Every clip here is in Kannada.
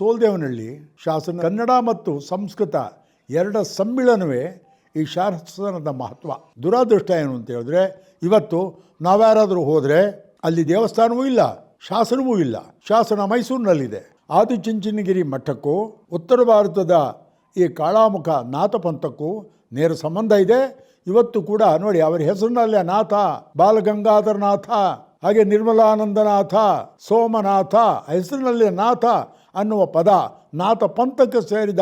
ಸೋಲ್ದೇವನಹಳ್ಳಿ, ಶಾಸನ ಕನ್ನಡ ಮತ್ತು ಸಂಸ್ಕೃತ ಎರಡ ಸಮ್ಮಿಳನವೇ ಈ ಶಾಸನದ ಮಹತ್ವ. ದುರಾದೃಷ್ಟ ಏನು ಅಂತ ಹೇಳಿದ್ರೆ, ಇವತ್ತು ನಾವ್ಯಾರಾದರೂ ಹೋದರೆ ಅಲ್ಲಿ ದೇವಸ್ಥಾನವೂ ಇಲ್ಲ, ಶಾಸನವೂ ಇಲ್ಲ. ಶಾಸನ ಮೈಸೂರಿನಲ್ಲಿದೆ. ಆದಿಚುಂಚನಗಿರಿ ಮಠಕ್ಕೂ, ಉತ್ತರ ಭಾರತದ ಈ ಕಾಳಾಮುಖ ನಾಥಪಂಥಕ್ಕೂ ನೇರ ಸಂಬಂಧ ಇದೆ. ಇವತ್ತು ಕೂಡ ನೋಡಿ, ಅವರ ಹೆಸರಿನಲ್ಲೇ ನಾಥ, ಬಾಲಗಂಗಾಧರನಾಥ, ಹಾಗೆ ನಿರ್ಮಲಾನಂದನಾಥ, ಸೋಮನಾಥ ಹೆಸರಿನಲ್ಲೇ ನಾಥ ಅನ್ನುವ ಪದ ನಾಥ ಪಂಥಕ್ಕೆ ಸೇರಿದ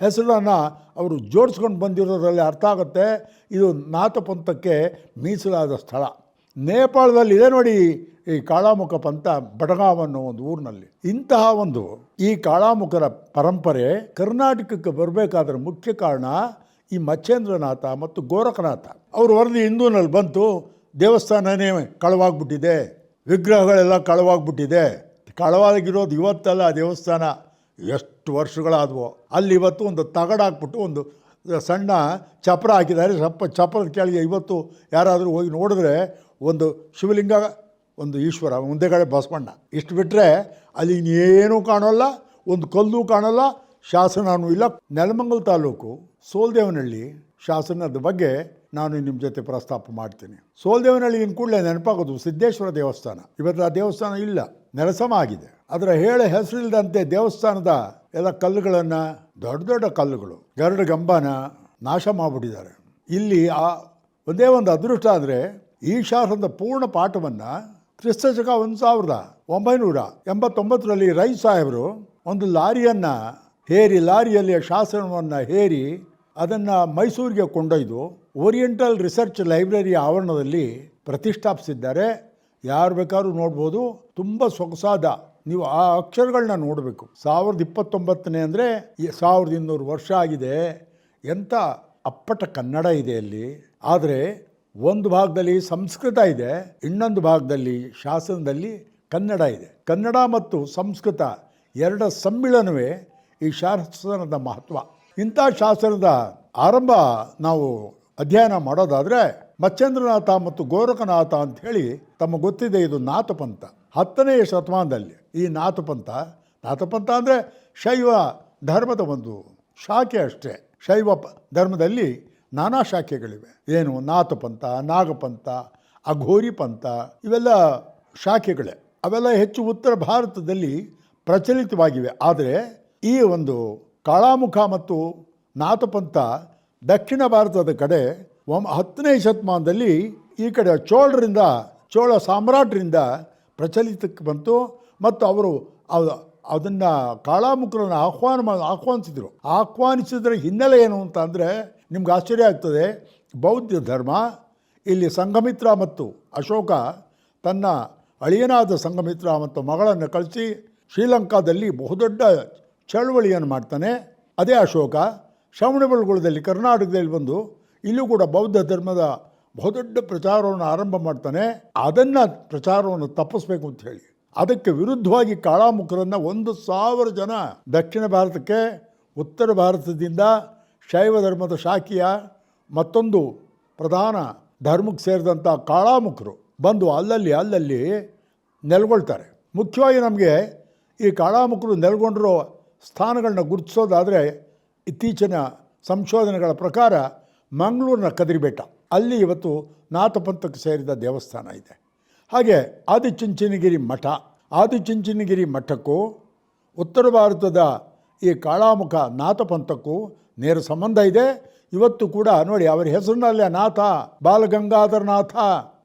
ಹೆಸರನ್ನು ಅವರು ಜೋಡಿಸ್ಕೊಂಡು ಬಂದಿರೋದ್ರಲ್ಲಿ ಅರ್ಥ ಆಗುತ್ತೆ. ಇದು ನಾಥ ಪಂಥಕ್ಕೆ ಮೀಸಲಾದ ಸ್ಥಳ. ನೇಪಾಳದಲ್ಲಿ ಇದೆ ನೋಡಿ ಈ ಕಾಳಾಮುಖ ಪಂಥ ಬಡಗಾವ್ ಅನ್ನೋ ಒಂದು ಊರಿನಲ್ಲಿ. ಇಂತಹ ಒಂದು ಈ ಕಾಳಾಮುಖರ ಪರಂಪರೆ ಕರ್ನಾಟಕಕ್ಕೆ ಬರಬೇಕಾದ್ರೆ ಮುಖ್ಯ ಕಾರಣ ಈ ಮಚ್ಚೇಂದ್ರನಾಥ ಮತ್ತು ಗೋರಖನಾಥ. ಅವರು ವರದಿ ಹಿಂದೂನಲ್ಲಿ ಬಂತು, ದೇವಸ್ಥಾನನೇ ಕಳವಾಗ್ಬಿಟ್ಟಿದೆ, ವಿಗ್ರಹಗಳೆಲ್ಲ ಕಳವಾಗ್ಬಿಟ್ಟಿದೆ. ಕಳವಾಗಿರೋದು ಇವತ್ತಲ್ಲ ಆ ದೇವಸ್ಥಾನ. ಎಷ್ಟು ವರ್ಷಗಳಾದವು. ಅಲ್ಲಿ ಇವತ್ತು ಒಂದು ತಗಡ ಹಾಕ್ಬಿಟ್ಟು ಒಂದು ಸಣ್ಣ ಚಪ್ರ ಹಾಕಿದ್ದಾರೆ. ಸಪ್ಪ ಚಪ್ರದ ಕೆಳಗೆ ಇವತ್ತು ಯಾರಾದರೂ ಹೋಗಿ ನೋಡಿದ್ರೆ ಒಂದು ಶಿವಲಿಂಗ, ಒಂದು ಈಶ್ವರ ಮುಂದೆಗಡೆ ಬಸವಣ್ಣ. ಇಷ್ಟು ಬಿಟ್ಟರೆ ಅಲ್ಲಿ ಇನ್ನೇನೂ ಕಾಣೋಲ್ಲ, ಒಂದು ಕಲ್ಲು ಕಾಣೋಲ್ಲ, ಶಾಸನನೂ ಇಲ್ಲ. ನೆಲಮಂಗಲ ತಾಲೂಕು ಸೋಲ್ದೇವನಹಳ್ಳಿ ಶಾಸನದ ಬಗ್ಗೆ ನಾನು ನಿಮ್ಮ ಜೊತೆ ಪ್ರಸ್ತಾಪ ಮಾಡ್ತೀನಿ. ಸೋಲ್ದೇವನಹಳ್ಳಿ ಇನ್ನು ಕೂಡಲೇ ನೆನಪಾಗೋದು ಸಿದ್ದೇಶ್ವರ ದೇವಸ್ಥಾನ. ಇವತ್ತು ಆ ದೇವಸ್ಥಾನ ಇಲ್ಲ. ನೆಲಸಮ ಆಗಿದೆ ಅದರ ಹೇಳ ಹೆಸರಿಲ್ಲದಂತೆ ದೇವಸ್ಥಾನದ ಎಲ್ಲ ಕಲ್ಲುಗಳನ್ನು, ದೊಡ್ಡ ದೊಡ್ಡ ಕಲ್ಲುಗಳು, ಗರುಡ ಗಂಬನ ನಾಶ ಮಾಡಿಬಿಟ್ಟಿದ್ದಾರೆ. ಇಲ್ಲಿ ಆ ಒಂದೇ ಒಂದು ಅದೃಷ್ಟ ಅಂದರೆ ಈ ಶಾಸನದ ಪೂರ್ಣ ಪಾಠವನ್ನು ಕ್ರಿಸ್ತ ಶಕ ಒಂದು ಸಾವಿರದ ಒಂಬೈನೂರ ಎಂಬತ್ತೊಂಬತ್ತರಲ್ಲಿ ರೈ ಸಾಹೇಬರು ಒಂದು ಲಾರಿಯನ್ನು ಹೇರಿ ಲಾರಿಯಲ್ಲಿ ಶಾಸನವನ್ನು ಹೇರಿ ಅದನ್ನು ಮೈಸೂರಿಗೆ ಕೊಂಡೊಯ್ದು ಓರಿಯೆಂಟಲ್ ರಿಸರ್ಚ್ ಲೈಬ್ರರಿ ಆವರಣದಲ್ಲಿ ಪ್ರತಿಷ್ಠಾಪಿಸಿದ್ದಾರೆ. ಯಾರು ಬೇಕಾದ್ರೂ ನೋಡ್ಬೋದು. ತುಂಬ ಸೊಗಸಾದ. ನೀವು ಆ ಅಕ್ಷರಗಳನ್ನ ನೋಡಬೇಕು. ಸಾವಿರದ ಇಪ್ಪತ್ತೊಂಬತ್ತನೇ ಅಂದರೆ ಸಾವಿರದ ಇನ್ನೂರು ವರ್ಷ ಆಗಿದೆ. ಎಂಥ ಅಪ್ಪಟ ಕನ್ನಡ ಇದೆ ಅಲ್ಲಿ. ಆದರೆ ಒಂದು ಭಾಗದಲ್ಲಿ ಸಂಸ್ಕೃತ ಇದೆ, ಇನ್ನೊಂದು ಭಾಗದಲ್ಲಿ ಶಾಸನದಲ್ಲಿ ಕನ್ನಡ ಇದೆ. ಕನ್ನಡ ಮತ್ತು ಸಂಸ್ಕೃತ ಎರಡ ಸಮ್ಮಿಳನವೇ ಈ ಶಾಸನದ ಮಹತ್ವ. ಇಂಥ ಶಾಸನದ ಆರಂಭ ನಾವು ಅಧ್ಯಯನ ಮಾಡೋದಾದರೆ ಮಚ್ಚೇಂದ್ರನಾಥ ಮತ್ತು ಗೋರಖನಾಥ ಅಂತ ಹೇಳಿ ತಮ್ಮ ಗೊತ್ತಿದೆ ಇದು ನಾಥಪಂಥ. ಹತ್ತನೆಯ ಶತಮಾನದಲ್ಲಿ ಈ ನಾಥಪಂಥ ನಾಥಪಂಥ ಅಂದರೆ ಶೈವ ಧರ್ಮದ ಒಂದು ಶಾಖೆ ಅಷ್ಟೇ. ಶೈವ ಧರ್ಮದಲ್ಲಿ ನಾನಾ ಶಾಖೆಗಳಿವೆ. ಏನು ನಾಥಪಂಥ, ನಾಗಪಂಥ ಅಘೋರಿ ಪಂಥ ಇವೆಲ್ಲ ಶಾಖೆಗಳೇ. ಅವೆಲ್ಲ ಹೆಚ್ಚು ಉತ್ತರ ಭಾರತದಲ್ಲಿ ಪ್ರಚಲಿತವಾಗಿವೆ. ಆದರೆ ಈ ಒಂದು ಕಾಳಾಮುಖ ಮತ್ತು ನಾಥಪಂಥ ದಕ್ಷಿಣ ಭಾರತದ ಕಡೆ ಒಮ್ ಹತ್ತನೇ ಶತಮಾನದಲ್ಲಿ ಈ ಕಡೆ ಚೋಳರಿಂದ, ಚೋಳ ಸಾಮ್ರಾಟರಿಂದ ಪ್ರಚಲಿತಕ್ಕೆ ಬಂತು ಮತ್ತು ಅವರು ಅದನ್ನು ಕಾಳಾಮುಖರನ್ನು ಆಹ್ವಾನ ಮಾ, ಆಹ್ವಾನಿಸಿದರು. ಆಹ್ವಾನಿಸಿದ್ರ ಹಿನ್ನೆಲೆ ಏನು ಅಂತ ಅಂದರೆ ನಿಮ್ಗೆ ಆಶ್ಚರ್ಯ ಆಗ್ತದೆ, ಬೌದ್ಧ ಧರ್ಮ, ಇಲ್ಲಿ ಸಂಘಮಿತ್ರ ಮತ್ತು ಅಶೋಕ ತನ್ನ ಅಳಿಯನಾದ ಸಂಘಮಿತ್ರ ಮತ್ತು ಮಗಳನ್ನು ಕಳಿಸಿ ಶ್ರೀಲಂಕಾದಲ್ಲಿ ಬಹುದೊಡ್ಡ ಚಳವಳಿಯನ್ನು ಮಾಡ್ತಾನೆ. ಅದೇ ಅಶೋಕ, ಶ್ರವಣಬೆಳಗೊಳದಲ್ಲಿ ಕರ್ನಾಟಕದಲ್ಲಿ ಬಂದು ಇಲ್ಲೂ ಕೂಡ ಬೌದ್ಧ ಧರ್ಮದ ಬಹುದೊಡ್ಡ ಪ್ರಚಾರವನ್ನು ಆರಂಭ ಮಾಡ್ತಾನೆ, ಅದನ್ನು ಪ್ರಚಾರವನ್ನು ತಪ್ಪಿಸ್ಬೇಕು ಅಂತ ಹೇಳಿ. ಅದಕ್ಕೆ ವಿರುದ್ಧವಾಗಿ ಕಾಳಾಮುಖರನ್ನು ಒಂದು ಸಾವಿರ ಜನ ದಕ್ಷಿಣ ಭಾರತಕ್ಕೆ, ಉತ್ತರ ಭಾರತದಿಂದ ಶೈವ ಧರ್ಮದ ಶಾಖೆಯ ಮತ್ತೊಂದು ಪ್ರಧಾನ ಧರ್ಮಕ್ಕೆ ಸೇರಿದಂಥ ಕಾಳಾಮುಖರು ಬಂದು ಅಲ್ಲಲ್ಲಿ ಅಲ್ಲಲ್ಲಿ ನೆಲೆಗೊಳ್ತಾರೆ. ಮುಖ್ಯವಾಗಿ ನಮಗೆ ಈ ಕಾಳಾಮುಖರು ನೆಲೆಗೊಂಡಿರೋ ಸ್ಥಾನಗಳನ್ನ ಗುರುತಿಸೋದಾದರೆ ಇತ್ತೀಚಿನ ಸಂಶೋಧನೆಗಳ ಪ್ರಕಾರ ಮಂಗಳೂರಿನ ಕದಿರಿಬೆಟ್ಟ. ಅಲ್ಲಿ ಇವತ್ತು ನಾಥಪಂಥಕ್ಕೆ ಸೇರಿದ ದೇವಸ್ಥಾನ ಇದೆ. ಹಾಗೆ ಆದಿಚುಂಚನಗಿರಿ ಮಠ. ಆದಿಚುಂಚನಗಿರಿ ಮಠಕ್ಕೂ ಉತ್ತರ ಭಾರತದ ಈ ಕಾಳಾಮುಖ ನಾಥಪಂಥಕ್ಕೂ ನೇರ ಸಂಬಂಧ ಇದೆ. ಇವತ್ತು ಕೂಡ ನೋಡಿ ಅವರ ಹೆಸರಿನಲ್ಲೇ ನಾಥ ಬಾಲಗಂಗಾಧರನಾಥ,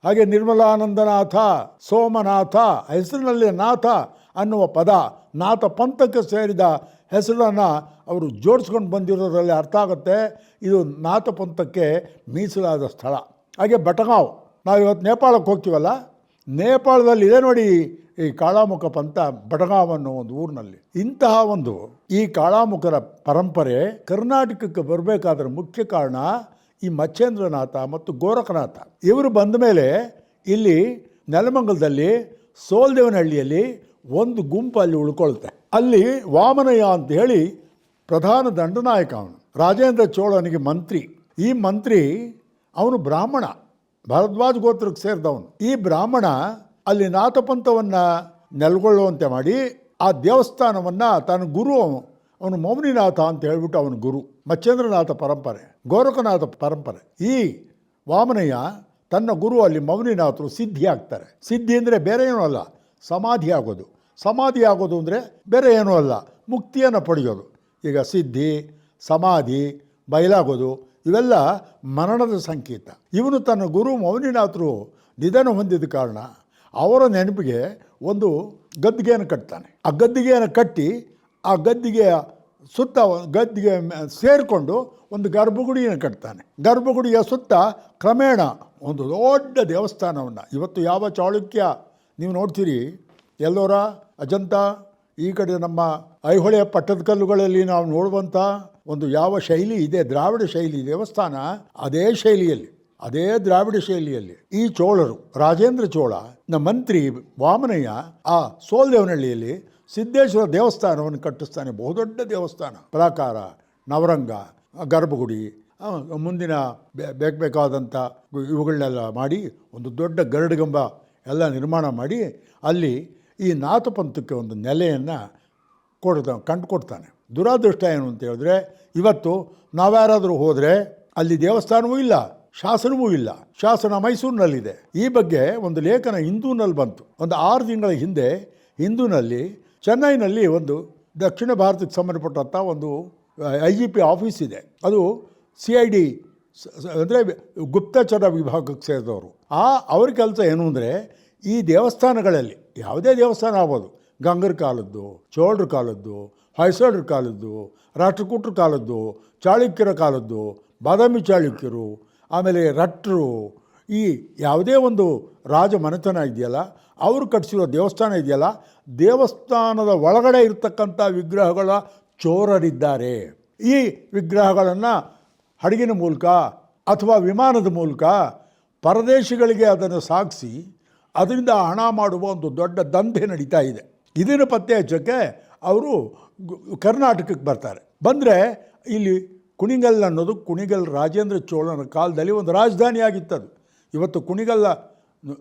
ಹಾಗೆ ನಿರ್ಮಲಾನಂದನಾಥ, ಸೋಮನಾಥ ಹೆಸರಿನಲ್ಲೇ ನಾಥ ಅನ್ನುವ ಪದ ನಾಥ ಪಂಥಕ್ಕೆ ಸೇರಿದ ಹೆಸರನ್ನು ಅವರು ಜೋಡಿಸ್ಕೊಂಡು ಬಂದಿರೋದ್ರಲ್ಲಿ ಅರ್ಥ ಆಗುತ್ತೆ, ಇದು ನಾಥ ಪಂಥಕ್ಕೆ ಮೀಸಲಾದ ಸ್ಥಳ. ಹಾಗೆ ಬಟಗಾವ್ ನಾವು ಇವತ್ತು ನೇಪಾಳಕ್ಕೆ ಹೋಗ್ತೀವಲ್ಲ, ನೇಪಾಳದಲ್ಲಿ ಇದೆ ನೋಡಿ ಈ ಕಾಳಾಮುಖ ಪಂಥ ಬಟಗಾವ್ ಅನ್ನೋ ಒಂದು ಊರಿನಲ್ಲಿ. ಇಂತಹ ಒಂದು ಈ ಕಾಳಾಮುಖರ ಪರಂಪರೆ ಕರ್ನಾಟಕಕ್ಕೆ ಬರಬೇಕಾದ್ರೆ ಮುಖ್ಯ ಕಾರಣ ಈ ಮಚ್ಚೇಂದ್ರನಾಥ ಮತ್ತು ಗೋರಖನಾಥ. ಇವರು ಬಂದ ಮೇಲೆ ಇಲ್ಲಿ ನೆಲಮಂಗಲದಲ್ಲಿ ಸೋಲ್ದೇವನಹಳ್ಳಿಯಲ್ಲಿ ಒಂದು ಗುಂಪು ಅಲ್ಲಿ ಉಳ್ಕೊಳ್ತೆ. ಅಲ್ಲಿ ವಾಮನಯ್ಯ ಅಂತ ಹೇಳಿ ಪ್ರಧಾನ ದಂಡನಾಯಕ ಅವನು. ರಾಜೇಂದ್ರ ಚೋಳನಿಗೆ ಮಂತ್ರಿ. ಈ ಮಂತ್ರಿ ಅವನು ಬ್ರಾಹ್ಮಣ. ಭರದ್ವಾಜ್ ಗೋತ್ರಕ್ಕೆ ಸೇರಿದವನು. ಈ ಬ್ರಾಹ್ಮಣ ಅಲ್ಲಿ ನಾಥಪಂಥವನ್ನು ನೆಲೆಗೊಳ್ಳುವಂತೆ ಮಾಡಿ ಆ ದೇವಸ್ಥಾನವನ್ನು ತನ್ನ ಗುರು ಅವನು. ಮೌನಿನಾಥ ಅಂತ ಹೇಳ್ಬಿಟ್ಟು ಅವನ ಗುರು. ಮಚ್ಚೇಂದ್ರನಾಥ ಪರಂಪರೆ, ಗೋರಖನಾಥ ಪರಂಪರೆ. ಈ ವಾಮನಯ್ಯ ತನ್ನ ಗುರು ಅಲ್ಲಿ ಮೌನಿನಾಥರು ಸಿದ್ಧಿ ಆಗ್ತಾರೆ ಸಿದ್ಧಿ ಅಂದರೆ ಬೇರೆ ಏನೂ ಅಲ್ಲ, ಸಮಾಧಿ ಆಗೋದು. ಸಮಾಧಿ ಆಗೋದು ಅಂದರೆ ಬೇರೆ ಏನೂ ಅಲ್ಲ, ಮುಕ್ತಿಯನ್ನು ಪಡೆಯೋದು. ಈಗ ಸಿದ್ಧಿ, ಸಮಾಧಿ, ಬಯಲಾಗೋದು, ಇವೆಲ್ಲ ಮರಣದ ಸಂಕೇತ. ಇವನು ತನ್ನ ಗುರು ಮೌನಿನಾಥರು ನಿಧನ ಹೊಂದಿದ ಕಾರಣ ಅವರ ನೆನಪಿಗೆ ಒಂದು ಗದ್ದಿಗೆಯನ್ನು ಕಟ್ತಾನೆ. ಆ ಗದ್ದಿಗೆಯನ್ನು ಕಟ್ಟಿ ಆ ಗದ್ದಿಗೆಯ ಸುತ್ತ ಗದ್ದಿಗೆ ಸೇರಿಕೊಂಡು ಒಂದು ಗರ್ಭಗುಡಿಯನ್ನು ಕಟ್ತಾನೆ. ಗರ್ಭಗುಡಿಯ ಸುತ್ತ ಕ್ರಮೇಣ ಒಂದು ದೊಡ್ಡ ದೇವಸ್ಥಾನವನ್ನು. ಇವತ್ತು ಯಾವ ಚಾಳುಕ್ಯ ನೀವು ನೋಡ್ತೀರಿ? ಎಲ್ಲೋರ? ಅಜಂತ? ಈ ಕಡೆ ನಮ್ಮ ಐಹೊಳೆಯ ಪಟ್ಟದಕಲ್ಲುಗಳಲ್ಲಿ ನಾವು ನೋಡುವಂಥ ಒಂದು ಯಾವ ಶೈಲಿ ಇದೆ, ದ್ರಾವಿಡ ಶೈಲಿ ದೇವಸ್ಥಾನ, ಅದೇ ಶೈಲಿಯಲ್ಲಿ, ಅದೇ ದ್ರಾವಿಡ ಶೈಲಿಯಲ್ಲಿ. ಈ ಚೋಳರು, ರಾಜೇಂದ್ರ ಚೋಳ, ನಮ್ಮ ಮಂತ್ರಿ ವಾಮನಯ್ಯ ಆ ಸೋಲ್ದೇವನಹಳ್ಳಿಯಲ್ಲಿ ಸಿದ್ದೇಶ್ವರ ದೇವಸ್ಥಾನವನ್ನು ಕಟ್ಟಿಸ್ತಾನೆ, ಬಹುದೊಡ್ಡ ದೇವಸ್ಥಾನ. ಪ್ರಾಕಾರ, ನವರಂಗ, ಗರ್ಭಗುಡಿ ಮುಂದಿನ ಬೇಕಾದಂಥ ಇವುಗಳನ್ನೆಲ್ಲ ಮಾಡಿ ಒಂದು ದೊಡ್ಡ ಗರಡುಗಂಬ ಎಲ್ಲ ನಿರ್ಮಾಣ ಮಾಡಿ ಅಲ್ಲಿ ಈ ನಾಥಪಂಥಕ್ಕೆ ಒಂದು ನೆಲೆಯನ್ನು ಕೊಡ್ತಾ ಕಂಡು ಕೊಡ್ತಾನೆ. ದುರಾದೃಷ್ಟ ಏನು ಅಂತ ಹೇಳಿದ್ರೆ, ಇವತ್ತು ನಾವ್ಯಾರಾದರೂ ಹೋದರೆ ಅಲ್ಲಿ ದೇವಸ್ಥಾನವೂ ಇಲ್ಲ, ಶಾಸನವೂ ಇಲ್ಲ. ಶಾಸನ ಮೈಸೂರಿನಲ್ಲಿದೆ. ಈ ಬಗ್ಗೆ ಒಂದು ಲೇಖನ ಹಿಂದೂನಲ್ಲಿ ಬಂತು. ಒಂದು ಆರು ತಿಂಗಳ ಹಿಂದೆ ಹಿಂದೂನಲ್ಲಿ, ಚೆನ್ನೈನಲ್ಲಿ ಒಂದು ದಕ್ಷಿಣ ಭಾರತಕ್ಕೆ ಸಂಬಂಧಪಟ್ಟಂಥ ಒಂದು ಐ ಜಿ ಪಿ ಆಫೀಸ್ ಇದೆ. ಅದು ಸಿ ಐ ಡಿ ಅಂದರೆ ಗುಪ್ತಚರ ವಿಭಾಗಕ್ಕೆ ಸೇರಿದವರು. ಆ, ಅವ್ರ ಕೆಲಸ ಏನು ಅಂದರೆ, ಈ ದೇವಸ್ಥಾನಗಳಲ್ಲಿ ಯಾವುದೇ ದೇವಸ್ಥಾನ ಆಗ್ಬೋದು. ಗಂಗರ ಕಾಲದ್ದು, ಚೋಳರ ಕಾಲದ್ದು, ಹೊಯ್ಸಳರ ಕಾಲದ್ದು, ರಾಷ್ಟ್ರಕೂಟರ ಕಾಲದ್ದು, ಚಾಳುಕ್ಯರ ಕಾಲದ್ದು, ಬಾದಾಮಿ ಚಾಳುಕ್ಯರು, ಆಮೇಲೆ ರಟ್ರು, ಈ ಯಾವುದೇ ಒಂದು ರಾಜ ಮನೆತನ ಇದೆಯಲ್ಲ, ಅವರು ಕಟ್ಟಿಸಿರೋ ದೇವಸ್ಥಾನ ಇದೆಯಲ್ಲ, ದೇವಸ್ಥಾನದ ಒಳಗಡೆ ಇರತಕ್ಕಂಥ ವಿಗ್ರಹಗಳ ಚೋರರಿದ್ದಾರೆ. ಈ ವಿಗ್ರಹಗಳನ್ನು ಹಡಗಿನ ಮೂಲಕ ಅಥವಾ ವಿಮಾನದ ಮೂಲಕ ಪರದೇಶಗಳಿಗೆ ಅದನ್ನು ಸಾಗಿಸಿ ಅದರಿಂದ ಹಣ ಮಾಡುವ ಒಂದು ದೊಡ್ಡ ದಂಧೆ ನಡೀತಾ ಇದೆ. ಇದನ್ನು ಪತ್ತೆ ಹಚ್ಚೋಕ್ಕೆ ಅವರು ಕರ್ನಾಟಕಕ್ಕೆ ಬರ್ತಾರೆ. ಬಂದರೆ ಇಲ್ಲಿ ಕುಣಿಗಲ್ ಅನ್ನೋದು ಕುಣಿಗಲ್ ರಾಜೇಂದ್ರ ಚೋಳನ ಕಾಲದಲ್ಲಿ ಒಂದು ರಾಜಧಾನಿ ಆಗಿತ್ತದು ಇವತ್ತು ಕುಣಿಗಲ್ಲ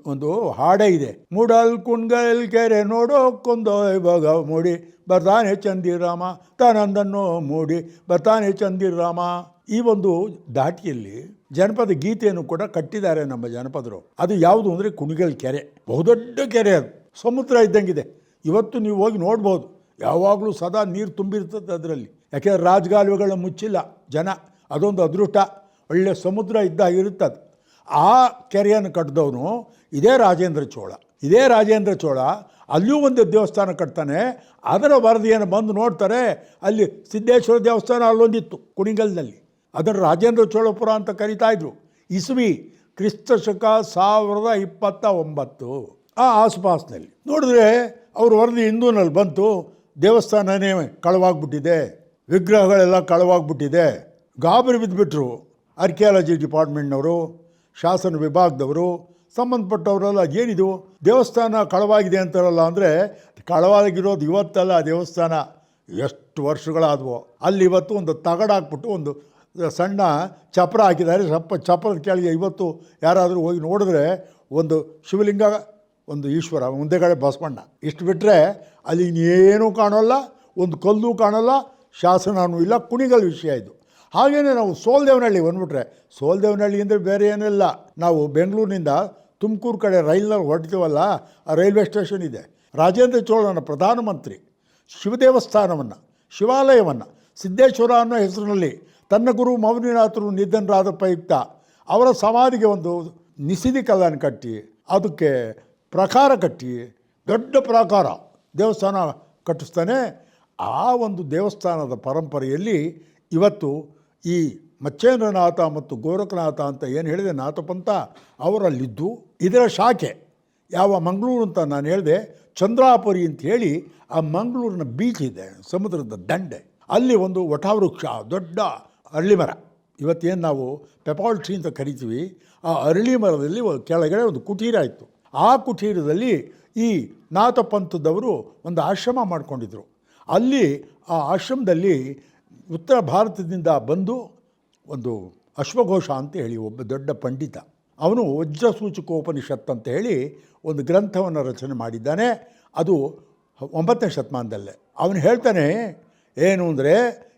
ಒಂದು ಹಾಡೇ ಇದೆ. ಮೂಡಲ್ ಕುಣ್ಗಲ್ ಕೆರೆ ನೋಡೋ ಕೊಂದೋ ಇವಾಗ ಮೂಡಿ, ಬರ್ತಾನೆ ಚಂದಿರಾಮ, ತಾನಂದನ್ನು ಮೂಡಿ, ಬರ್ತಾನೆ ಚಂದಿರಾಮ. ಈ ಒಂದು ದಾಟಿಯಲ್ಲಿ ಜನಪದ ಗೀತೆಯನ್ನು ಕೂಡ ಕಟ್ಟಿದ್ದಾರೆ ನಮ್ಮ ಜನಪದರು. ಅದು ಯಾವುದು ಅಂದರೆ ಕುಣಿಗಲ್ ಕೆರೆ. ಬಹುದೊಡ್ಡ ಕೆರೆ ಅದು. ಸಮುದ್ರ ಇದ್ದಂಗಿದೆ. ಇವತ್ತು ನೀವು ಹೋಗಿ ನೋಡ್ಬೋದು. ಯಾವಾಗಲೂ ಸದಾ ನೀರು ತುಂಬಿರ್ತದೆ ಅದರಲ್ಲಿ. ಯಾಕೆಂದ್ರೆ ರಾಜಗಾಲುವೆಗಳ ಮುಚ್ಚಿಲ್ಲ ಜನ. ಅದೊಂದು ಅದೃಷ್ಟ. ಒಳ್ಳೆ ಸಮುದ್ರ ಇದ್ದಾಗ ಇರುತ್ತದೆ. ಆ ಕೆರೆಯನ್ನು ಕಟ್ಟಿದವನು ಇದೇ ರಾಜೇಂದ್ರ ಚೋಳ. ಇದೇ ರಾಜೇಂದ್ರ ಚೋಳ ಅಲ್ಲಿಯೂ ಒಂದು ದೇವಸ್ಥಾನ ಕಟ್ತಾನೆ. ಅದರ ವರದಿಯನ್ನು ಬಂದು ನೋಡ್ತಾರೆ. ಅಲ್ಲಿ ಸಿದ್ದೇಶ್ವರ ದೇವಸ್ಥಾನ ಅಲ್ಲೊಂದಿತ್ತು ಕುಣಿಗಲ್ನಲ್ಲಿ. ಅದನ್ನು ರಾಜೇಂದ್ರ ಚೋಳಪುರ ಅಂತ ಕರಿತಾ ಇದ್ರು. ಇಸ್ವಿ ಕ್ರಿಸ್ತ ಶಕ ಸಾವಿರದ ಇಪ್ಪತ್ತ ಒಂಬತ್ತು ಆ ಆಸುಪಾಸಿನಲ್ಲಿ. ನೋಡಿದ್ರೆ ಅವ್ರ ವರದಿ ಹಿಂದೂನಲ್ಲಿ ಬಂತು, ದೇವಸ್ಥಾನನೇ ಕಳವಾಗ್ಬಿಟ್ಟಿದೆ, ವಿಗ್ರಹಗಳೆಲ್ಲ ಕಳವಾಗ್ಬಿಟ್ಟಿದೆ. ಗಾಬರಿ ಬಿದ್ದುಬಿಟ್ರು ಆರ್ಕಿಯಾಲಜಿ ಡಿಪಾರ್ಟ್ಮೆಂಟ್ನವರು ಶಾಸನ ವಿಭಾಗದವರು, ಸಂಬಂಧಪಟ್ಟವರೆಲ್ಲ ಏನಿದು, ದೇವಸ್ಥಾನ ಕಳವಾಗಿದೆ ಅಂತಾರಲ್ಲ ಅಂದರೆ ಕಳವಾಗಿರೋದು ಇವತ್ತಲ್ಲ ದೇವಸ್ಥಾನ. ಎಷ್ಟು ವರ್ಷಗಳಾದವೋ, ಅಲ್ಲಿ ಇವತ್ತು ಒಂದು ತಗಡಾಕ್ಬಿಟ್ಟು ಒಂದು ಸಣ್ಣ ಚಪ್ರ ಹಾಕಿದ್ದಾರೆ. ಸಪ್ಪ ಚಪ್ರದ ಕೆಳಗೆ ಇವತ್ತು ಯಾರಾದರೂ ಹೋಗಿ ನೋಡಿದ್ರೆ ಒಂದು ಶಿವಲಿಂಗ, ಒಂದು ಈಶ್ವರ ಮುಂದೆ ಕಡೆ ಬಸವಣ್ಣ. ಇಷ್ಟು ಬಿಟ್ಟರೆ ಅಲ್ಲಿ ಇನ್ನೇನೂ ಕಾಣೋಲ್ಲ, ಒಂದು ಕಲ್ಲು ಕಾಣೋಲ್ಲ ಶಾಸನವೂ ಇಲ್ಲ, ಕುಣಿಗಲ್ ವಿಷಯ ಇದು. ಹಾಗೇ ನಾವು ಸೋಲ್ದೇವನಹಳ್ಳಿ ಬಂದುಬಿಟ್ರೆ, ಸೋಲ್ದೇವನಹಳ್ಳಿ ಅಂದರೆ ಬೇರೆ ಏನಿಲ್ಲ ನಾವು ಬೆಂಗಳೂರಿನಿಂದ ತುಮಕೂರು ಕಡೆ ರೈಲ್ನಲ್ಲಿ ಹೊರಡ್ತೀವಲ್ಲ ಆ ರೈಲ್ವೆ ಸ್ಟೇಷನ್ ಇದೆ. ರಾಜೇಂದ್ರ ಚೋಳನ ಪ್ರಧಾನಮಂತ್ರಿ, ಶಿವದೇವಸ್ಥಾನವನ್ನು, ಶಿವಾಲಯವನ್ನು, ಸಿದ್ದೇಶ್ವರ ಅನ್ನೋ ಹೆಸರಿನಲ್ಲಿ ತನ್ನ ಗುರು ಮೌನಿನಾಥರು ನಿಧನರಾದ ಪ್ರಯುಕ್ತ ಅವರ ಸಮಾಧಿಗೆ ಒಂದು ನಿಸಿದಿ ಕಲ್ಲನ್ನು ಕಟ್ಟಿ, ಅದಕ್ಕೆ ಪ್ರಕಾರ ಕಟ್ಟಿ, ದೊಡ್ಡ ಪ್ರಕಾರ ದೇವಸ್ಥಾನ ಕಟ್ಟಿಸ್ತಾನೆ. ಆ ಒಂದು ದೇವಸ್ಥಾನದ ಪರಂಪರೆಯಲ್ಲಿ ಇವತ್ತು ಈ ಮಚ್ಚೇಂದ್ರನಾಥ ಮತ್ತು ಗೋರಖನಾಥ ಅಂತ ಏನು ಹೇಳಿದೆ, ನಾಥಪಂಥ ಅವರಲ್ಲಿದ್ದು, ಇದರ ಶಾಖೆ ಯಾವ ಮಂಗಳೂರು ಅಂತ ನಾನು ಹೇಳಿದೆ, ಚಂದ್ರಾಪುರಿ ಅಂತ ಹೇಳಿ ಆ ಮಂಗಳೂರಿನ ಬೀಚ್ ಇದೆ, ಸಮುದ್ರದ ದಂಡೆ. ಅಲ್ಲಿ ಒಂದು ವಟವೃಕ್ಷ, ದೊಡ್ಡ ಅರಳಿ ಮರ. ಇವತ್ತೇನು ನಾವು ಪೆಪಾಲ್ ಟ್ರೀ ಅಂತ ಕರಿತೀವಿ, ಆ ಅರಳಿ ಮರದಲ್ಲಿ ಕೆಳಗಡೆ ಒಂದು ಕುಟೀರ ಇತ್ತು. ಆ ಕುಟೀರದಲ್ಲಿ ಈ ನಾಥಪಂಥದವರು ಒಂದು ಆಶ್ರಮ ಮಾಡಿಕೊಂಡಿದ್ರು. ಅಲ್ಲಿ ಆ ಆಶ್ರಮದಲ್ಲಿ ಉತ್ತರ ಭಾರತದಿಂದ ಬಂದು ಒಂದು ಅಶ್ವಘೋಷ ಅಂತ ಹೇಳಿ ಒಬ್ಬ ದೊಡ್ಡ ಪಂಡಿತ. ಅವನು ವಜ್ರಸೂಚಕೋಪನಿಷತ್ ಅಂತ ಹೇಳಿ ಒಂದು ಗ್ರಂಥವನ್ನು ರಚನೆ ಮಾಡಿದ್ದಾನೆ. ಅದು ಒಂಬತ್ತನೇ ಶತಮಾನದಲ್ಲೇ. ಅವನು ಹೇಳ್ತಾನೆ, ಏನು ಅಂದರೆ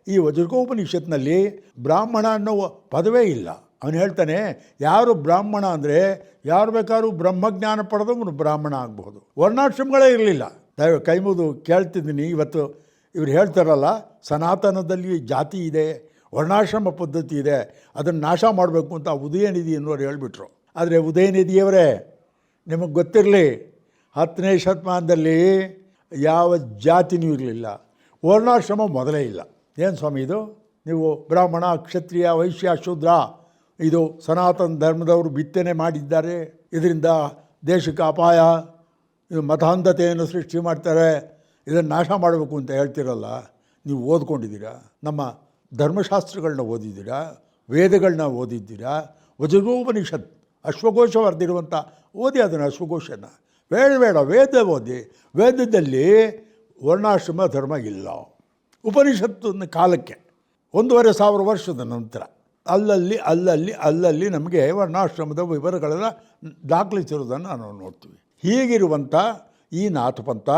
ಈ ವಜ್ರಗೋಪನಿಷತ್ನಲ್ಲಿ ಬ್ರಾಹ್ಮಣ ಅನ್ನೋ ಪದವೇ ಇಲ್ಲ. ಅವನು ಹೇಳ್ತಾನೆ, ಯಾರು ಬ್ರಾಹ್ಮಣ ಅಂದರೆ ಯಾರು ಬೇಕಾದ್ರೂ ಬ್ರಹ್ಮಜ್ಞಾನ ಪಡೆದವನು ಬ್ರಾಹ್ಮಣ ಆಗಬಹುದು. ವರ್ಣಾಶ್ರಮಗಳೇ ಇರಲಿಲ್ಲ. ದಯ ಕೈಮುದು ಕೇಳ್ತಿದ್ದೀನಿ. ಇವತ್ತು ಇವ್ರು ಹೇಳ್ತಾರಲ್ಲ ಸನಾತನದಲ್ಲಿ ಜಾತಿ ಇದೆ, ವರ್ಣಾಶ್ರಮ ಪದ್ಧತಿ ಇದೆ, ಅದನ್ನು ನಾಶ ಮಾಡಬೇಕು ಅಂತ ಉದಯನಿಧಿ ಅನ್ನೋರು ಹೇಳಿಬಿಟ್ರು. ಆದರೆ ಉದಯನಿಧಿಯವರೇ ನಿಮಗೆ ಗೊತ್ತಿರಲಿ, ಹತ್ತನೇ ಶತಮಾನದಲ್ಲಿ ಯಾವ ಜಾತಿನೂ ಇರಲಿಲ್ಲ. ವರ್ಣಾಶ್ರಮ ಮೊದಲೇ ಇಲ್ಲ. ಏನು ಸ್ವಾಮಿ ಇದು? ನೀವು ಬ್ರಾಹ್ಮಣ, ಕ್ಷತ್ರಿಯ, ವೈಶ್ಯ, ಶೂದ್ರ, ಇದು ಸನಾತನ ಧರ್ಮದವರು ಬಿತ್ತನೆ ಮಾಡಿದ್ದಾರೆ. ಇದರಿಂದ ದೇಶಕ್ಕೆ ಅಪಾಯ. ಇದು ಮತಾಂಧತೆಯನ್ನು ಸೃಷ್ಟಿ ಮಾಡ್ತಾರೆ. ಇದನ್ನು ನಾಶ ಮಾಡಬೇಕು ಅಂತ ಹೇಳ್ತಿರಲ್ಲ. ನೀವು ಓದ್ಕೊಂಡಿದ್ದೀರಾ? ನಮ್ಮ ಧರ್ಮಶಾಸ್ತ್ರಗಳನ್ನ ಓದಿದ್ದೀರಾ? ವೇದಗಳನ್ನ ಓದಿದ್ದೀರಾ? ವಜ್ರೋಪನಿಷತ್ ಅಶ್ವಘೋಷ ಬರೆದಿರುವಂಥ ಓದಿ ಅದನ್ನು ಅಶ್ವಘೋಷನ. ಬೇಡ ಬೇಡ, ವೇದ ಓದಿ. ವೇದದಲ್ಲಿ ವರ್ಣಾಶ್ರಮ ಧರ್ಮ ಇಲ್ಲ. ಉಪನಿಷತ್ತಿನ ಕಾಲಕ್ಕೆ ಒಂದೂವರೆ ಸಾವಿರ ವರ್ಷದ ನಂತರ ಅಲ್ಲಲ್ಲಿ ಅಲ್ಲಲ್ಲಿ ಅಲ್ಲಲ್ಲಿ ನಮಗೆ ವರ್ಣಾಶ್ರಮದ ವಿವರಗಳೆಲ್ಲ ದಾಖಲಿಸಿರುವುದನ್ನು ನಾವು ನೋಡ್ತೀವಿ. ಹೀಗಿರುವಂಥ ಈ ನಾಥಪಂಥ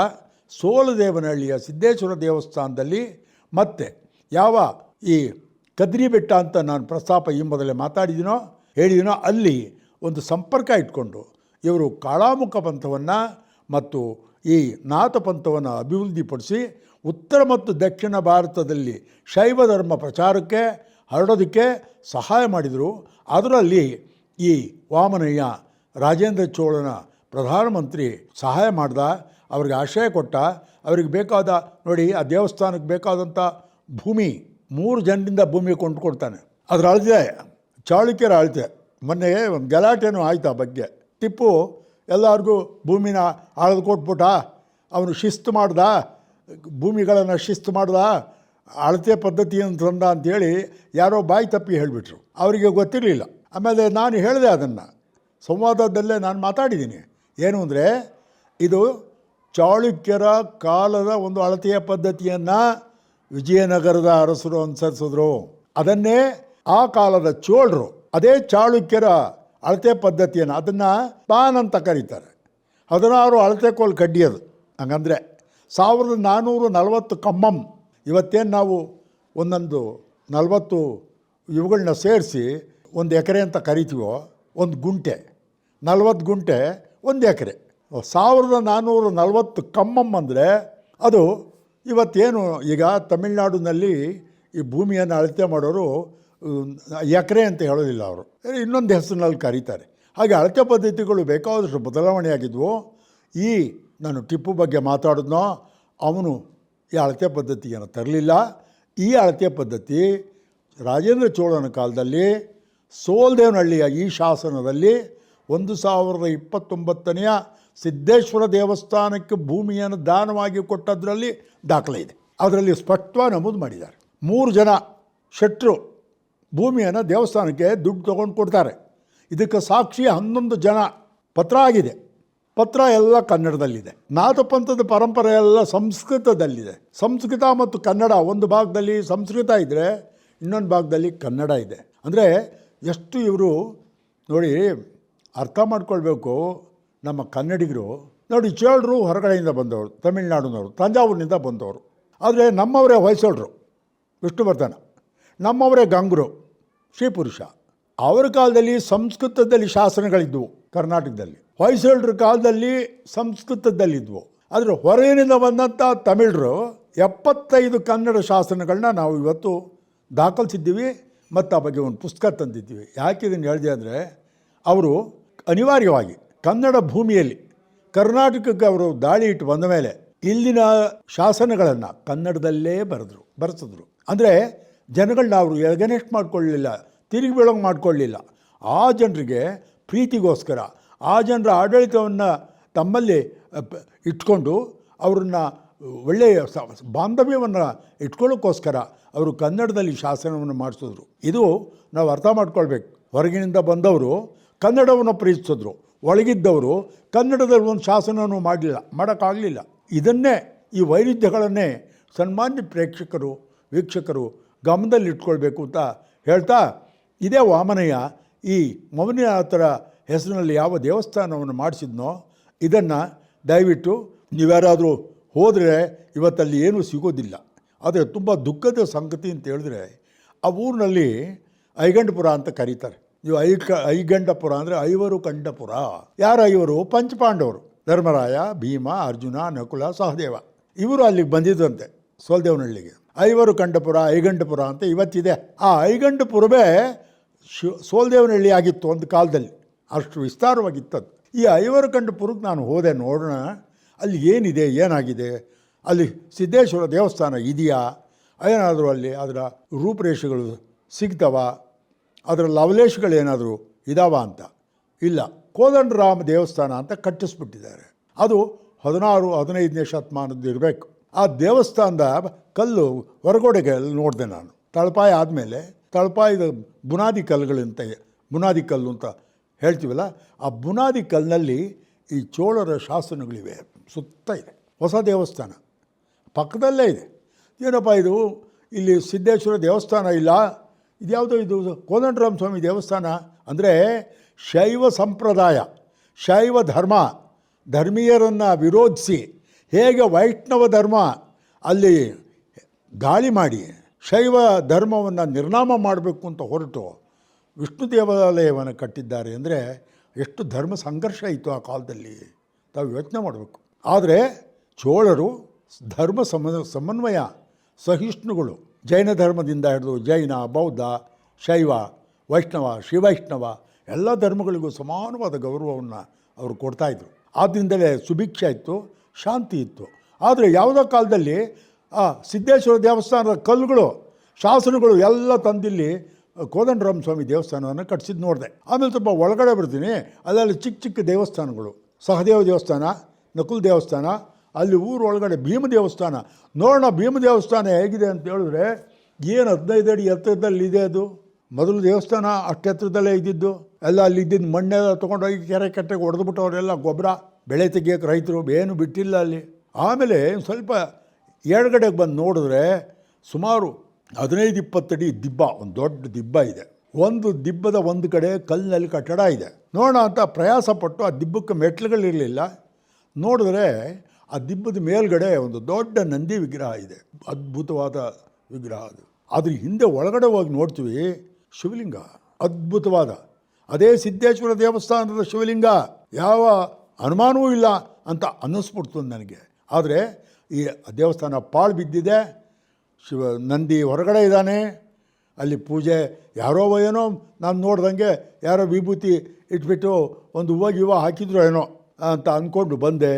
ಸೋಲದೇವನಹಳ್ಳಿಯ ಸಿದ್ದೇಶ್ವರ ದೇವಸ್ಥಾನದಲ್ಲಿ ಮತ್ತೆ ಯಾವ ಈ ಕದ್ರಿ ಬೆಟ್ಟ ಅಂತ ನಾನು ಪ್ರಸ್ತಾಪ ಈ ಮೊದಲೇ ಮಾತಾಡಿದ್ದೀನೋ ಹೇಳಿದಿನೋ ಅಲ್ಲಿ ಒಂದು ಸಂಪರ್ಕ ಇಟ್ಕೊಂಡು ಇವರು ಕಾಳಾಮುಖ ಪಂಥವನ್ನು ಮತ್ತು ಈ ನಾಥ ಪಂಥವನ್ನು ಅಭಿವೃದ್ಧಿಪಡಿಸಿ ಉತ್ತರ ಮತ್ತು ದಕ್ಷಿಣ ಭಾರತದಲ್ಲಿ ಶೈವ ಧರ್ಮ ಪ್ರಚಾರಕ್ಕೆ, ಹರಡೋದಕ್ಕೆ ಸಹಾಯ ಮಾಡಿದರು. ಅದರಲ್ಲಿ ಈ ವಾಮನಯ್ಯ ರಾಜೇಂದ್ರ ಚೋಳನ ಪ್ರಧಾನಮಂತ್ರಿ ಸಹಾಯ ಮಾಡ್ದ, ಅವ್ರಿಗೆ ಆಶ್ರಯ ಕೊಟ್ಟ, ಅವ್ರಿಗೆ ಬೇಕಾದ, ನೋಡಿ ಆ ದೇವಸ್ಥಾನಕ್ಕೆ ಬೇಕಾದಂಥ ಭೂಮಿ, ಮೂರು ಜನರಿಂದ ಭೂಮಿ ಕೊಂಡುಕೊಡ್ತಾನೆ ಅದರ ಅಳತೆ, ಚಾಳುಕ್ಯರ ಅಳತೆ. ಮೊನ್ನೆ ಒಂದು ಗಲಾಟೆನೂ ಆಯ್ತು ಆ ಬಗ್ಗೆ. ಟಿಪ್ಪು ಎಲ್ಲರಿಗೂ ಭೂಮಿನ ಆಳದು ಕೊಟ್ಬಿಟ್ಟ, ಅವನು ಶಿಸ್ತು ಮಾಡ್ದ ಭೂಮಿಗಳನ್ನು ಶಿಸ್ತು ಮಾಡಿದ ಅಳತೆ ಪದ್ಧತಿಯನ್ನು ತಂದ ಅಂತೇಳಿ ಯಾರೋ ಬಾಯಿ ತಪ್ಪಿ ಹೇಳಿಬಿಟ್ರು. ಅವರಿಗೆ ಗೊತ್ತಿರಲಿಲ್ಲ. ಆಮೇಲೆ ನಾನು ಹೇಳಿದೆ ಅದನ್ನು. ಸಂವಾದದಲ್ಲೇ ನಾನು ಮಾತಾಡಿದ್ದೀನಿ. ಏನು ಅಂದರೆ, ಇದು ಚಾಳುಕ್ಯರ ಕಾಲದ ಒಂದು ಅಳತೆಯ ಪದ್ಧತಿಯನ್ನು ವಿಜಯನಗರದ ಅರಸರು ಅನುಸರಿಸಿದ್ರು. ಅದನ್ನೇ ಆ ಕಾಲದ ಚೋಳರು, ಅದೇ ಚಾಳುಕ್ಯರ ಅಳತೆ ಪದ್ಧತಿಯನ್ನು ಅದನ್ನು ಪಾನ್ ಅಂತ ಕರೀತಾರೆ. ಅವರು ಅಳತೆ ಕೋಲ್ ಕಡ್ಡಿಯದು ಹಂಗಂದರೆ ಸಾವಿರದ ನಾನ್ನೂರ ನಲವತ್ತು ಕಮ್ಮಂ ಇವತ್ತೇನು ನಾವು ಒಂದೊಂದು ನಲವತ್ತು ಇವುಗಳನ್ನ ಸೇರಿಸಿ ಒಂದು ಎಕರೆ ಅಂತ ಕರಿತೀವೋ, ಒಂದು ಗುಂಟೆ, ನಲವತ್ತು ಗುಂಟೆ, ಒಂದು ಎಕರೆ. ಸಾವಿರದ ನಾನ್ನೂರ ನಲವತ್ತು ಕಮ್ಮಂ ಅಂದರೆ ಅದು ಇವತ್ತೇನು ಈಗ ತಮಿಳ್ನಾಡಿನಲ್ಲಿ ಈ ಭೂಮಿಯನ್ನು ಅಳತೆ ಮಾಡೋರು ಎಕರೆ ಅಂತ ಹೇಳೋದಿಲ್ಲ ಅವರು. ಇನ್ನೊಂದು ಹೆಸರಿನಲ್ಲಿ ಕರೀತಾರೆ. ಹಾಗೆ ಅಳತೆ ಪದ್ಧತಿಗಳು ಬೇಕಾದಷ್ಟು ಬದಲಾವಣೆಯಾಗಿದ್ವು ಈ ನಾನು ಟಿಪ್ಪು ಬಗ್ಗೆ ಮಾತಾಡಿದ್ನೋ, ಅವನು ಈ ಅಳತೆ ಪದ್ಧತಿಯನ್ನು ತರಲಿಲ್ಲ. ಈ ಅಳತೆ ಪದ್ಧತಿ ರಾಜೇಂದ್ರ ಚೋಳನ ಕಾಲದಲ್ಲಿ ಸೋಲ್ದೇವನಹಳ್ಳಿಯ ಈ ಶಾಸನದಲ್ಲಿ ಒಂದು ಸಾವಿರದ ಇಪ್ಪತ್ತೊಂಬತ್ತನೆಯ ಸಿದ್ದೇಶ್ವರ ದೇವಸ್ಥಾನಕ್ಕೆ ಭೂಮಿಯನ್ನು ದಾನವಾಗಿ ಕೊಟ್ಟದ್ರಲ್ಲಿ ದಾಖಲೆ ಇದೆ. ಅದರಲ್ಲಿ ಸ್ಪಷ್ಟವಾಗಿ ನಮೂದು ಮಾಡಿದ್ದಾರೆ. ಮೂರು ಜನ ಶೆಟ್ರು ಭೂಮಿಯನ್ನು ದೇವಸ್ಥಾನಕ್ಕೆ ದುಡ್ಡು ತೊಗೊಂಡು ಕೊಡ್ತಾರೆ. ಇದಕ್ಕೆ ಸಾಕ್ಷಿ ಹನ್ನೊಂದು ಜನ ಪತ್ರ ಆಗಿದೆ. ಪತ್ರ ಎಲ್ಲ ಕನ್ನಡದಲ್ಲಿದೆ. ನಾಥಪಂಥದ ಪರಂಪರೆ ಎಲ್ಲ ಸಂಸ್ಕೃತದಲ್ಲಿದೆ. ಸಂಸ್ಕೃತ ಮತ್ತು ಕನ್ನಡ ಒಂದು ಭಾಗದಲ್ಲಿ ಸಂಸ್ಕೃತ ಇದ್ದರೆ ಇನ್ನೊಂದು ಭಾಗದಲ್ಲಿ ಕನ್ನಡ ಇದೆ. ಅಂದರೆ ಎಷ್ಟು ಇವರು ನೋಡಿ ಅರ್ಥ ಮಾಡ್ಕೊಳ್ಬೇಕು ನಮ್ಮ ಕನ್ನಡಿಗರು. ನೋಡಿ ಚೇಳರು ಹೊರಗಡೆಯಿಂದ ಬಂದವರು, ತಮಿಳ್ನಾಡಿನವರು, ತಂಜಾವೂರಿನಿಂದ ಬಂದವರು. ಆದರೆ ನಮ್ಮವರೇ ಹೊಯ್ಸಳರು, ವಿಷ್ಣುವರ್ಧನ. ನಮ್ಮವರೇ ಗಂಗರು, ಶ್ರೀಪುರುಷ. ಅವರ ಕಾಲದಲ್ಲಿ ಸಂಸ್ಕೃತದಲ್ಲಿ ಶಾಸನಗಳಿದ್ವು ಕರ್ನಾಟಕದಲ್ಲಿ. ಹೊಯ್ಸಳರ ಕಾಲದಲ್ಲಿ ಸಂಸ್ಕೃತದಲ್ಲಿದ್ವು. ಆದರೆ ಹೊರಗಿನಿಂದ ಬಂದಂಥ ತಮಿಳರು ಎಪ್ಪತ್ತೈದು ಕನ್ನಡ ಶಾಸನಗಳನ್ನ ನಾವು ಇವತ್ತು ದಾಖಲಿಸಿದ್ದೀವಿ ಮತ್ತು ಆ ಬಗ್ಗೆ ಒಂದು ಪುಸ್ತಕ ತಂದಿದ್ದೀವಿ. ಯಾಕೆ ಇದನ್ನು ಹೇಳಿದೆ ಅಂದರೆ ಅವರು ಅನಿವಾರ್ಯವಾಗಿ ಕನ್ನಡ ಭೂಮಿಯಲ್ಲಿ ಕರ್ನಾಟಕಕ್ಕೆ ಅವರು ದಾಳಿ ಇಟ್ಟು ಬಂದ ಮೇಲೆ ಇಲ್ಲಿನ ಶಾಸನಗಳನ್ನು ಕನ್ನಡದಲ್ಲೇ ಬರೆದ್ರು, ಬರೆಸಿದ್ರು. ಅಂದರೆ ಜನಗಳನ್ನ ಅವರು ಎಗನೆಸ್ಟ್ ಮಾಡ್ಕೊಳ್ಳಲಿಲ್ಲ ತಿರುಗಿ ಬೀಳೋಂಗೆ ಮಾಡಿಕೊಳ್ಳಿಲ್ಲ. ಆ ಜನರಿಗೆ ಪ್ರೀತಿಗೋಸ್ಕರ, ಆ ಜನರ ಆಡಳಿತವನ್ನು ತಮ್ಮಲ್ಲಿ ಇಟ್ಕೊಂಡು ಅವ್ರನ್ನ ಒಳ್ಳೆಯ ಬಾಂಧವ್ಯವನ್ನು ಇಟ್ಕೊಳ್ಳೋಕ್ಕೋಸ್ಕರ ಅವರು ಕನ್ನಡದಲ್ಲಿ ಶಾಸನವನ್ನು ಮಾಡಿಸಿದ್ರು. ಇದು ನಾವು ಅರ್ಥ ಮಾಡ್ಕೊಳ್ಬೇಕು. ಹೊರಗಿನಿಂದ ಬಂದವರು ಕನ್ನಡವನ್ನು ಪ್ರೀತಿಸಿದ್ರು. ಒಳಗಿದ್ದವರು ಕನ್ನಡದಲ್ಲಿ ಒಂದು ಶಾಸನವನ್ನು ಮಾಡಲಿಲ್ಲ ಮಾಡೋಕ್ಕಾಗಲಿಲ್ಲ. ಇದನ್ನೇ ಈ ವೈರುಧ್ಯಗಳನ್ನೇ ಸನ್ಮಾನ್ಯ ಪ್ರೇಕ್ಷಕರು, ವೀಕ್ಷಕರು ಗಮನದಲ್ಲಿಟ್ಕೊಳ್ಬೇಕು ಅಂತ ಹೇಳ್ತಾ ಇದೇ ವಾಮನಯ್ಯ ಈ ಮೌನಿನಾಥರ ಹೆಸರಿನಲ್ಲಿ ಯಾವ ದೇವಸ್ಥಾನವನ್ನು ಮಾಡಿಸಿದ್ನೋ ಇದನ್ನು ದಯವಿಟ್ಟು ನೀವ್ಯಾರಾದರೂ ಹೋದರೆ ಇವತ್ತಲ್ಲಿ ಏನೂ ಸಿಗೋದಿಲ್ಲ. ಆದರೆ ತುಂಬ ದುಃಖದ ಸಂಗತಿ ಅಂತ ಹೇಳಿದ್ರೆ ಆ ಊರಿನಲ್ಲಿ ಐಗಂಡಪುರ ಅಂತ ಕರೀತಾರೆ. ನೀವು ಕ ಐಗಂಡಪುರ ಅಂದರೆ ಐವರು ಕಂಡಪುರ. ಯಾರು ಐವರು? ಪಂಚಪಾಂಡವರು. ಧರ್ಮರಾಯ, ಭೀಮ, ಅರ್ಜುನ, ನಕುಲ, ಸಹದೇವ. ಇವರು ಅಲ್ಲಿಗೆ ಬಂದಿದ್ದಂತೆ ಸೋಲ್ದೇವನಹಳ್ಳಿಗೆ. ಐವರು ಕಂಡಪುರ, ಐಗಂಡಪುರ ಅಂತ ಇವತ್ತಿದೆ. ಆ ಐಗಂಡಪುರವೇ ಶಿ ಸೋಲ್ದೇವನಹಳ್ಳಿ ಆಗಿತ್ತು ಒಂದು ಕಾಲದಲ್ಲಿ. ಅಷ್ಟು ವಿಸ್ತಾರವಾಗಿತ್ತದು. ಈ ಐವರು ಕಂಡಪುರಕ್ಕೆ ನಾನು ಹೋದೆ ನೋಡೋಣ. ಅಲ್ಲಿ ಏನಿದೆ, ಏನಾಗಿದೆ? ಅಲ್ಲಿ ಸಿದ್ದೇಶ್ವರ ದೇವಸ್ಥಾನ ಇದೆಯಾ? ಏನಾದರೂ ಅಲ್ಲಿ ಅದರ ರೂಪರೇಷೆಗಳು ಸಿಗ್ತವ? ಅದರ ಲವಲೇಶಗಳೇನಾದರೂ ಇದಾವ ಅಂತ? ಇಲ್ಲ. ಕೋದಂಡರಾಮ ದೇವಸ್ಥಾನ ಅಂತ ಕಟ್ಟಿಸ್ಬಿಟ್ಟಿದ್ದಾರೆ. ಅದು ಹದಿನಾರು, ಹದಿನೈದನೇ ಶತಮಾನದ್ದು ಇರಬೇಕು. ಆ ದೇವಸ್ಥಾನದ ಕಲ್ಲು ಹೊರಗೋಡೆಗೆ ನೋಡಿದೆ ನಾನು. ತಳಪಾಯ ಆದಮೇಲೆ ತಳಪಾಯದ ಬುನಾದಿ ಕಲ್ಲುಗಳಂತ ಬುನಾದಿ ಕಲ್ಲು ಅಂತ ಹೇಳ್ತೀವಲ್ಲ, ಆ ಬುನಾದಿ ಕಲ್ಲಿನಲ್ಲಿ ಈ ಚೋಳರ ಶಾಸನಗಳಿವೆ. ಸುತ್ತ ಇದೆ. ಹೊಸ ದೇವಸ್ಥಾನ. ಪಕ್ಕದಲ್ಲೇ ಇದೆ. ಏನಪ್ಪ ಇದು? ಇಲ್ಲಿ ಸಿದ್ದೇಶ್ವರ ದೇವಸ್ಥಾನ ಇಲ್ಲ. ಇದ್ಯಾವುದೋ ಇದು ಕೋದಂಡರಾಮ ಸ್ವಾಮಿ ದೇವಸ್ಥಾನ ಅಂದರೆ ಶೈವ ಸಂಪ್ರದಾಯ, ಶೈವ ಧರ್ಮ. ಧರ್ಮೀಯರನ್ನು ವಿರೋಧಿಸಿ ಹೇಗೆ ವೈಷ್ಣವ ಧರ್ಮ ಅಲ್ಲಿ ಗಾಳಿ ಮಾಡಿ ಶೈವ ಧರ್ಮವನ್ನು ನಿರ್ನಾಮ ಮಾಡಬೇಕು ಅಂತ ಹೊರಟು ವಿಷ್ಣು ದೇವಾಲಯವನ್ನು ಕಟ್ಟಿದ್ದಾರೆ ಅಂದರೆ ಎಷ್ಟು ಧರ್ಮ ಸಂಘರ್ಷ ಇತ್ತು ಆ ಕಾಲದಲ್ಲಿ ತಾವು ಯೋಚನೆ ಮಾಡಬೇಕು. ಆದರೆ ಚೋಳರು ಧರ್ಮ ಸಮ ಸಮನ್ವಯ ಸಹಿಷ್ಣುಗಳು, ಜೈನ ಧರ್ಮದಿಂದ ಹಿಡಿದು ಜೈನ, ಬೌದ್ಧ, ಶೈವ, ವೈಷ್ಣವ ಶಿವೈಷ್ಣವ ಎಲ್ಲ ಧರ್ಮಗಳಿಗೂ ಸಮಾನವಾದ ಗೌರವವನ್ನು ಅವರು ಕೊಡ್ತಾಯಿದ್ರು ಆದ್ದರಿಂದಲೇ ಸುಭಿಕ್ಷೆ ಇತ್ತು, ಶಾಂತಿ ಇತ್ತು. ಆದರೆ ಯಾವುದೋ ಕಾಲದಲ್ಲಿ ಆ ಸಿದ್ದೇಶ್ವರ ದೇವಸ್ಥಾನದ ಕಲ್ಲುಗಳು, ಶಾಸನಗಳು ಎಲ್ಲ ತಂದಿಲ್ಲಿ ಕೋದಂಡರಾಮ ಸ್ವಾಮಿ ದೇವಸ್ಥಾನವನ್ನು ಕಟ್ಸಿದ್ದು ನೋಡಿದೆ. ಆಮೇಲೆ ಸ್ವಲ್ಪ ಒಳಗಡೆ ಬರ್ತೀನಿ. ಅಲ್ಲಲ್ಲಿ ಚಿಕ್ಕ ಚಿಕ್ಕ ದೇವಸ್ಥಾನಗಳು. ಸಹದೇವ ದೇವಸ್ಥಾನ, ನಕುಲ್ ದೇವಸ್ಥಾನ, ಅಲ್ಲಿ ಊರು ಒಳಗಡೆ ಭೀಮ ದೇವಸ್ಥಾನ. ನೋಡೋಣ ಭೀಮ ದೇವಸ್ಥಾನ ಹೇಗಿದೆ ಅಂತ ಹೇಳಿದ್ರೆ, ಏನು ಹದಿನೈದು ಅಡಿ ಎತ್ತರದಲ್ಲಿ ಇದೆ ಅದು? ಮೊದಲು ದೇವಸ್ಥಾನ ಅಷ್ಟು ಎತ್ತರದಲ್ಲೇ ಇದ್ದಿದ್ದು. ಎಲ್ಲ ಅಲ್ಲಿ ಇದ್ದಿದ್ದು ಮಣ್ಣೆಲ್ಲ ತೊಗೊಂಡೋಗಿ ಕೆರೆ ಕಟ್ಟೆಗೆ ಹೊಡೆದ್ಬಿಟ್ಟು ಅವರೆಲ್ಲ ಗೊಬ್ಬರ ಬೆಳೆ ತೆಗಿಯೋಕೆ ರೈತರು ಏನು ಬಿಟ್ಟಿಲ್ಲ ಅಲ್ಲಿ. ಆಮೇಲೆ ಸ್ವಲ್ಪ ಎಡಗಡೆಗೆ ಬಂದು ನೋಡಿದ್ರೆ ಸುಮಾರು ಹದಿನೈದು ಇಪ್ಪತ್ತಡಿ ದಿಬ್ಬ, ಒಂದು ದೊಡ್ಡ ದಿಬ್ಬ ಇದೆ. ಒಂದು ದಿಬ್ಬದ ಒಂದು ಕಡೆ ಕಲ್ಲಿನಲ್ಲಿ ಕಟ್ಟಡ ಇದೆ. ನೋಡೋಣ ಅಂತ ಪ್ರಯಾಸ ಪಟ್ಟು ಆ ದಿಬ್ಬಕ್ಕೆ ಮೆಟ್ಲುಗಳಿರಲಿಲ್ಲ ನೋಡಿದ್ರೆ ಆ ದಿಬ್ಬದ ಮೇಲ್ಗಡೆ ಒಂದು ದೊಡ್ಡ ನಂದಿ ವಿಗ್ರಹ ಇದೆ. ಅದ್ಭುತವಾದ ವಿಗ್ರಹ ಅದು. ಅದ್ರ ಹಿಂದೆ ಒಳಗಡೆ ಹೋಗಿ ನೋಡ್ತೀವಿ, ಶಿವಲಿಂಗ. ಅದ್ಭುತವಾದ. ಅದೇ ಸಿದ್ದೇಶ್ವರ ದೇವಸ್ಥಾನದ ಶಿವಲಿಂಗ. ಯಾವ ಅನುಮಾನವೂ ಇಲ್ಲ ಅಂತ ಅನ್ನಿಸ್ಬಿಡ್ತು ನನಗೆ. ಆದರೆ ಈ ದೇವಸ್ಥಾನ ಪಾಳು ಬಿದ್ದಿದೆ. ಶಿವ ನಂದಿ ಹೊರಗಡೆ ಇದ್ದಾನೆ. ಅಲ್ಲಿ ಪೂಜೆ ಯಾರೋ ಏನೋ ನಾನು ನೋಡ್ದಂಗೆ ಯಾರೋ ವಿಭೂತಿ ಇಟ್ಬಿಟ್ಟು ಒಂದು ಹೂವು ಗಿವ ಹಾಕಿದ್ರು ಏನೋ ಅಂತ ಅಂದ್ಕೊಂಡು ಬಂದೆ.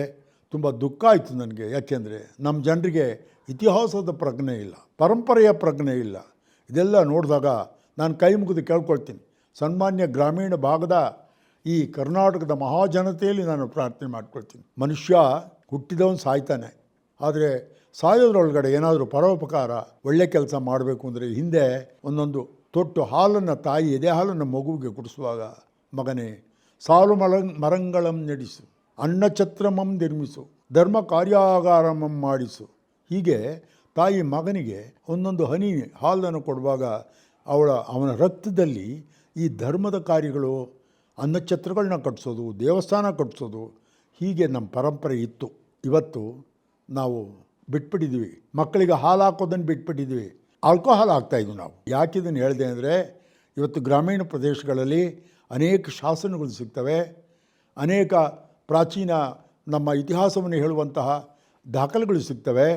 ತುಂಬ ದುಃಖ ಆಯಿತು ನನಗೆ. ಯಾಕೆಂದರೆ ನಮ್ಮ ಜನರಿಗೆ ಇತಿಹಾಸದ ಪ್ರಜ್ಞೆ ಇಲ್ಲ, ಪರಂಪರೆಯ ಪ್ರಜ್ಞೆ ಇಲ್ಲ. ಇದೆಲ್ಲ ನೋಡಿದಾಗ ನಾನು ಕೈ ಮುಗಿದು ಕೇಳ್ಕೊಳ್ತೀನಿ. ಸನ್ಮಾನ್ಯ ಗ್ರಾಮೀಣ ಭಾಗದ ಈ ಕರ್ನಾಟಕದ ಮಹಾಜನತೆಯಲ್ಲಿ ನಾನು ಪ್ರಾರ್ಥನೆ ಮಾಡ್ಕೊಳ್ತೀನಿ. ಮನುಷ್ಯ ಹುಟ್ಟಿದವನು ಸಾಯ್ತಾನೆ. ಆದರೆ ಸಾಯೋದ್ರೊಳಗಡೆ ಏನಾದರೂ ಪರೋಪಕಾರ, ಒಳ್ಳೆ ಕೆಲಸ ಮಾಡಬೇಕು ಅಂದರೆ ಹಿಂದೆ ಒಂದೊಂದು ತೊಟ್ಟು ಹಾಲನ್ನು ತಾಯಿ ಎದೆ ಹಾಲನ್ನು ಮಗುವಿಗೆ ಕುಡಿಸುವಾಗ, ಮಗನೇ, ಸಾಲು ಮರ ಮರಂಗಳಂ ನಡೆಸು, ಅನ್ನಛತ್ರಮಂ ನಿರ್ಮಿಸು, ಧರ್ಮ ಕಾರ್ಯಾಗಾರಮಂ ಮಾಡಿಸು. ಹೀಗೆ ತಾಯಿ ಮಗನಿಗೆ ಒಂದೊಂದು ಹನಿ ಹಾಲನ್ನು ಕೊಡುವಾಗ ಅವಳ, ಅವನ ರಕ್ತದಲ್ಲಿ ಈ ಧರ್ಮದ ಕಾರ್ಯಗಳು, ಅನ್ನಛತ್ರಗಳನ್ನ ಕಟ್ಟಿಸೋದು, ದೇವಸ್ಥಾನ ಕಟ್ಟಿಸೋದು ಹೀಗೆ ನಮ್ಮ ಪರಂಪರೆ ಇತ್ತು. ಇವತ್ತು ನಾವು ಬಿಟ್ಬಿಟ್ಟಿದ್ದೀವಿ. ಮಕ್ಕಳಿಗೆ ಹಾಲು ಹಾಕೋದನ್ನು ಬಿಟ್ಬಿಟ್ಟಿದ್ವಿ ಆಲ್ಕೋಹಾಲ್ ಆಗ್ತಾಯಿದ್ವಿ ನಾವು. ಯಾಕೆ ಇದನ್ನು ಹೇಳಿದೆ ಅಂದರೆ, ಇವತ್ತು ಗ್ರಾಮೀಣ ಪ್ರದೇಶಗಳಲ್ಲಿ ಅನೇಕ ಶಾಸನಗಳು ಸಿಗ್ತವೆ. ಅನೇಕ ಪ್ರಾಚೀನ ನಮ್ಮ ಇತಿಹಾಸವನ್ನು ಹೇಳುವಂತಹ ದಾಖಲೆಗಳು ಸಿಗ್ತವೆ.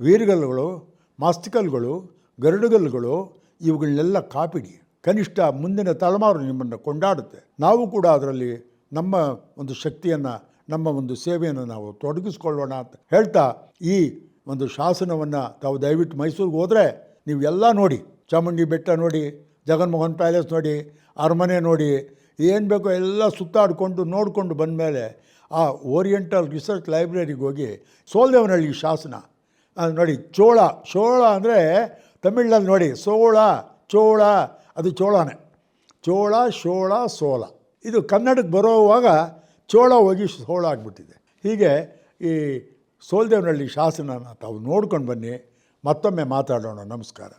ವೀರಗಲ್ಲುಗಳು ಮಾಸ್ತಿಕಲ್ಗಳು ಗರುಡುಗಲ್ಲುಗಳು, ಇವುಗಳನ್ನೆಲ್ಲ ಕಾಪಿಡಿ. ಕನಿಷ್ಠ ಮುಂದಿನ ತಲೆಮಾರು ನಿಮ್ಮನ್ನು ಕೊಂಡಾಡುತ್ತೆ. ನಾವು ಕೂಡ ಅದರಲ್ಲಿ ನಮ್ಮ ಒಂದು ಶಕ್ತಿಯನ್ನು ನಮ್ಮ ಒಂದು ಸೇವೆಯನ್ನು ನಾವು ತೊಡಗಿಸ್ಕೊಳ್ಳೋಣ ಅಂತ ಹೇಳ್ತಾ ಈ ಒಂದು ಶಾಸನವನ್ನು ತಾವು ದಯವಿಟ್ಟು ಮೈಸೂರಿಗೆ ಹೋದರೆ ನೀವು ಎಲ್ಲ ನೋಡಿ, ಚಾಮುಂಡಿ ಬೆಟ್ಟ ನೋಡಿ, ಜಗನ್ಮೋಹನ್ ಪ್ಯಾಲೇಸ್ ನೋಡಿ, ಅರಮನೆ ನೋಡಿ, ಏನು ಬೇಕೋ ಎಲ್ಲ ಸುತ್ತಾಡಿಕೊಂಡು ನೋಡಿಕೊಂಡು ಬಂದಮೇಲೆ ಆ ಓರಿಯೆಂಟಲ್ ರಿಸರ್ಚ್ ಲೈಬ್ರರಿಗೆ ಹೋಗಿ ಸೋಲ್ದೇವನಹಳ್ಳಿ ಶಾಸನ ನೋಡಿ ಚೋಳ ಚೋಳ ಅಂದರೆ ತಮಿಳ್ನಲ್ಲಿ ನೋಡಿ, ಸೋಳ, ಚೋಳ, ಅದು ಚೋಳನೇ, ಚೋಳ, ಶೋಳ, ಸೋಳ. ಇದು ಕನ್ನಡಕ್ಕೆ ಬರೋವಾಗ ಚೋಳ ಹೋಗಿ ಸೋಳ ಆಗಿಬಿಟ್ಟಿದೆ ಹೀಗೆ ಈ ಸೋಲ್ದೇವನಹಳ್ಳಿ ಶಾಸನನ ತಾವು ನೋಡ್ಕೊಂಡು ಬನ್ನಿ ಮತ್ತೊಮ್ಮೆ ಮಾತಾಡೋಣ. ನಮಸ್ಕಾರ.